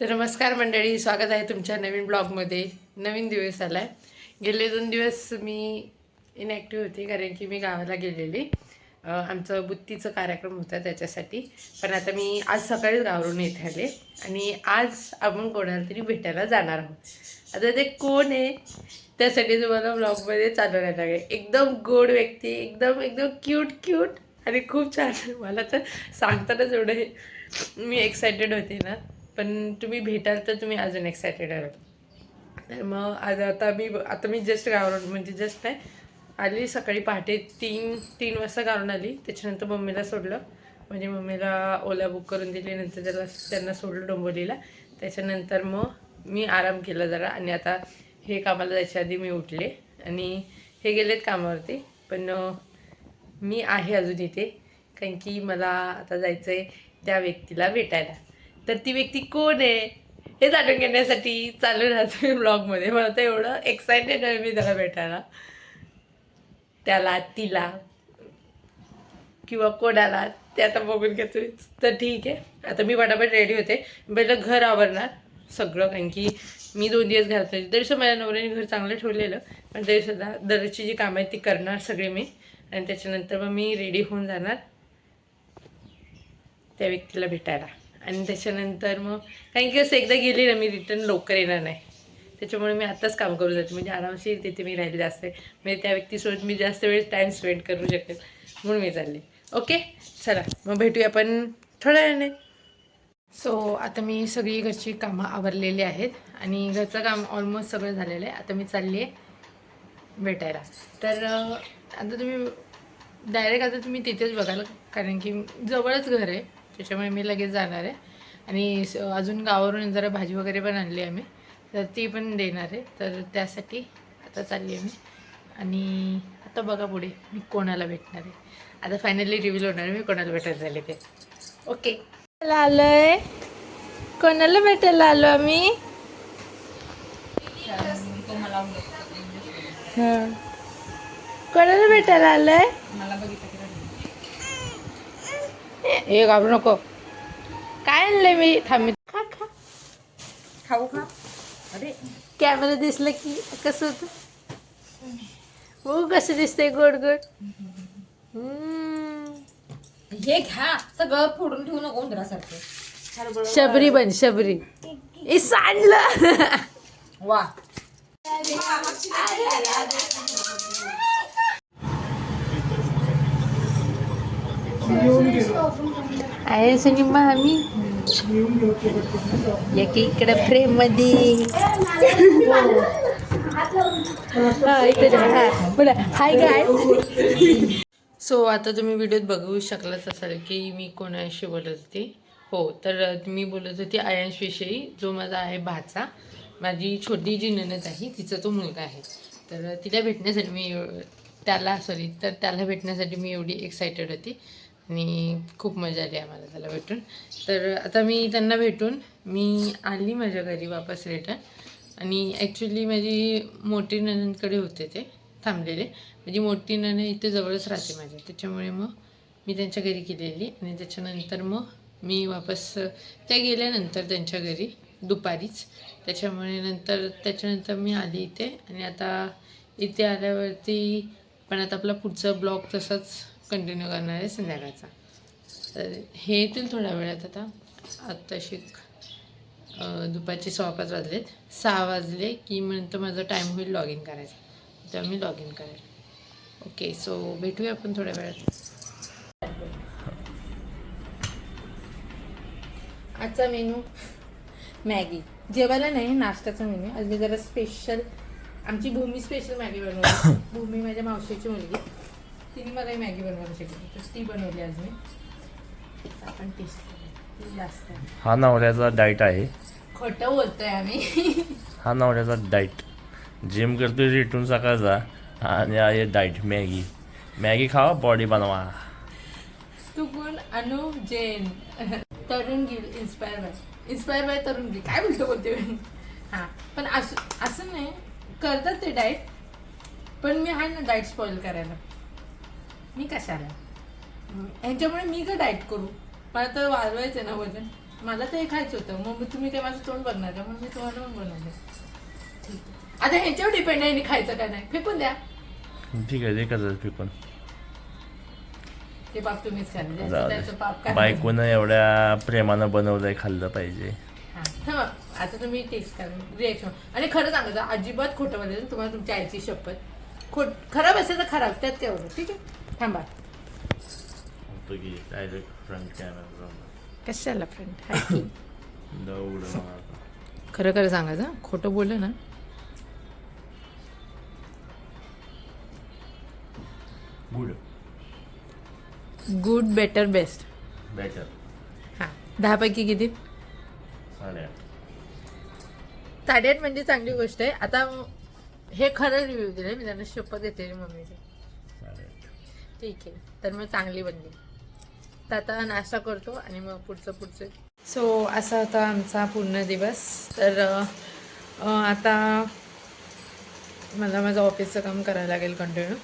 तर नमस्कार मंडळी स्वागत आहे तुमच्या नवीन ब्लॉगमध्ये. नवीन दिवस आला आहे गेले दोन दिवस मी इनॅक्टिव्ह होते कारण की मी गावाला गेलेली. आमचं बुत्तीचं कार्यक्रम होता त्याच्यासाठी. पण आता मी आज सकाळीच गावरून येत आले आणि आज आपण कोणाला तरी भेटायला जाणार आहोत. आता ते कोण आहे? त्यासाठी तुम्हाला ब्लॉगमध्ये चालू राहायला लागेल. एकदम गोड व्यक्ती एकदम एकदम क्यूट क्यूट आणि खूप छान. मला तर सांगतानाच एवढं मी एक्सायटेड होते ना. पण तुम्ही भेटाल तर तुम्ही अजून एक्सायटेड आहात. तर मग आज आता मी आता मी जस्ट गावरून म्हणजे जस्ट नाही आली सकाळी पहाटे तीन तीन वाजता गावरून आली. त्याच्यानंतर मम्मीला सोडलं. म्हणजे मम्मीला ओला बुक करून दिली नंतर त्याला त्यांना सोडलं डोंबोलीला त्याच्यानंतर मग मी आराम केला जरा. आणि आता हे कामाला जायच्या आधी मी उठले. आणि हे गेलेत कामावरती. पण मी आहे अजून इथे. कारण की मला आता जायचं आहे त्या व्यक्तीला भेटायला. तर ती व्यक्ती कोण आहे? हे जाणून घेण्यासाठी चालू राहतो मी ब्लॉगमध्ये. मला तर एवढं एक्सायटेड आहे मी त्याला भेटायला. त्याला तिला किंवा कोणाला ते आता बघून घेतो तर ठीक आहे. आता मी पटापट रेडी होते. पहिलं घर आवरणार सगळं कारण की मी दोन दिवस घरात होते. तरीसुद्धा माझ्या नवऱ्याने घर चांगलं ठेवलेलं. पण तरीसुद्धा दररोजची जी कामं आहेत ती करणार सगळे मी. आणि त्याच्यानंतर मग मी रेडी होऊन जाणार त्या व्यक्तीला भेटायला. आणि त्याच्यानंतर मग कारण की असं एकदा गेली ना मी रिटर्न लवकर येणार नाही. त्याच्यामुळे मी आत्ताच काम करू जाते. म्हणजे आरामशीर तिथे मी राहिले जास्त. म्हणजे त्या व्यक्तीसोबत मी जास्त वेळ टाईम स्पेंड करू शकेल म्हणून मी चालले. ओके चला मग भेटूया आपण थोड्या वेळाने. सो आता मी सगळी घरची कामं आवरलेली आहेत आणि घरचं काम ऑलमोस्ट सगळं झालेलं आहे. आता मी चालली आहे भेटायला. तर आता तुम्ही डायरेक्ट आता तुम्ही तिथेच बघाल. कारण की जवळच घर आहे. त्याच्यामुळे मी लगेच जाणार आहे. आणि स- अजून गावावरून जरा भाजी वगैरे पण आणली आम्ही. तर ती पण देणार आहे. तर त्यासाठी आता चालली आहे मी. आणि आता बघा पुढे मी कोणाला भेटणार आहे. आता फायनली रिव्हिल होणार आहे. मी कोणाला भेटायला झाले ते. ओके आलोय? कोणाला भेटायला आलो आम्ही? हां. कोणाला भेटायला आलोय? हे घाबरू नको काय आणलंय मी थांब खा खा। खाऊ खा। अरे कॅमेरा दिसलं की कसं होतं हो कसं दिसतंय गोड गोड। हम्म. हे घ्या सगळं फोडून ठेवू नको उंदरासारखं. शबरी बन शबरी. हे सांडलं! वा. आहे सनी मामी. एक इकडे फ्रेममध्ये हा, हो, इथे हा. बोला. हाय काय सो आता तुम्ही व्हिडिओत बघू शकलाच असाल की मी कोणाशी बोलत होते. हो तर मी बोलत होती आयांशविषयी जो माझा आहे भाचा. माझी छोटी जी ननद आहे तिचा तो मुलगा आहे. तर तिला भेटण्यासाठी मी त्याला सॉरी तर त्याला भेटण्यासाठी मी एवढी एक्सायटेड होती. आणि खूप मजा आली आम्हाला त्याला भेटून. तर आता मी त्यांना भेटून मी आली माझ्या घरी वापस रिटर्न आणि ॲक्च्युली माझी मोठी ननंदकडे होते ते थांबलेले. माझी मोठी नणं इथे जवळच राहते माझ्या त्याच्यामुळे मग मी त्यांच्या घरी गेलेली आणि त्याच्यानंतर मग मी वापस त्या गेल्यानंतर त्यांच्या घरी दुपारीच. त्याच्यामुळे नंतर त्याच्यानंतर मी आली इथे. आणि आता इथे आल्यावरती पण आता आपला पुढचा ब्लॉग तसाच कंटिन्यू करणार आहे संध्याकाळचा. तर हे येतील थोड्या वेळात आता. आत्ताशी दुपारचे सहा पाच वाजलेत. सहा वाजले की नंतर माझा टाईम होईल लॉग इन करायचा. तेव्हा मी लॉग इन करेल. ओके सो भेटूया आपण थोड्या वेळात. आजचा मेनू मॅगी जेवायला नाही नाश्त्याचा मेनू आज मी जरा स्पेशल आमची भूमी स्पेशल मॅगी बनवली. भूमी माझ्या मावशीची मुलगी. तिने मला ही मॅगी बनवायला शिकवली. तर ती बनवली आज मी. आपण टेस्ट करूया. ती जास्त आहे. हा नवऱ्याचा डाईट आहे. खोटं बोलतोय आम्ही. हा नवऱ्याचा डाईट जिम करतोय रिटून सकाळचा आणि आहे डाईट मॅगी. मॅगी खावा बॉडी बनवा. तू कोण Anu Jain. Tarun Gill inspire by inspire by Tarun Gill. काय बोलतो बोलते मी? हां पण असं असं नाही. करतात ते डाएट पण मी आहे ना डाएट स्पॉइल करायला. मी कशाला? ह्यांच्यामुळे मी का डाएट करू. मला तर वाढवायचं आहे ना वजन. मला तर हे खायचं होतं. मग तुम्ही काय माझं तोंड बघणार का? मग मी तुम्हाला पण बनवलं ठीक आहे. आता ह्याच्यावर डिपेंड आहे खायचं का नाही. फेकून द्या. ठीक आहे ते फेकून. ते पाप तुम्हीच खाल जाऊ जास्त त्याचं दे पाप काय? बायकोनं एवढ्या प्रेमानं बनवलंय खाल्लं पाहिजे. हा, आता तुम्ही टेस्ट करा. रिएक्शन आणि खरं सांगायचं अजिबात खोटं बोलायचं तुम्हाला तुमच्या आईची शपथ. खोट खराब असेल तर खराब. त्यात होतं ठीक आहे? थांबा. फ्रंट कॅमेरा कशाला फ्रेंड हाय की. खरं खरं सांगायचं खोटं बोललं ना. Good good better best better हां. दहापैकी किती? साडेआठ. साडेआठ म्हणजे चांगली गोष्ट आहे. आता हे खरं रिव्ह्यू दिले मी त्यांना शपथ घेतलेली मम्मीची. ठीक आहे. तर मग चांगली बनली. तर आता नाश्ता करतो आणि मग पुढचं पुढचं. सो असा होता आमचा पूर्ण दिवस. तर आता मला माझं ऑफिसचं काम करायला लागेल कंटिन्यू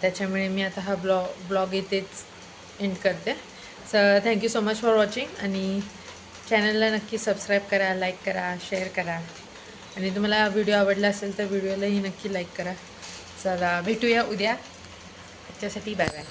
त्याच्यामुळे मी आता हा ब्लॉ ब्लॉग इथेच एंड करते. Sir thank you so much for watching आणि चॅनलला नक्की सबस्क्राईब करा लाईक करा शेअर करा. आणि तुम्हाला व्हिडिओ आवडला असेल तर व्हिडिओलाही नक्की लाईक करा. चला भेटूया उद्या. त्याच्यासाठी बाय बाय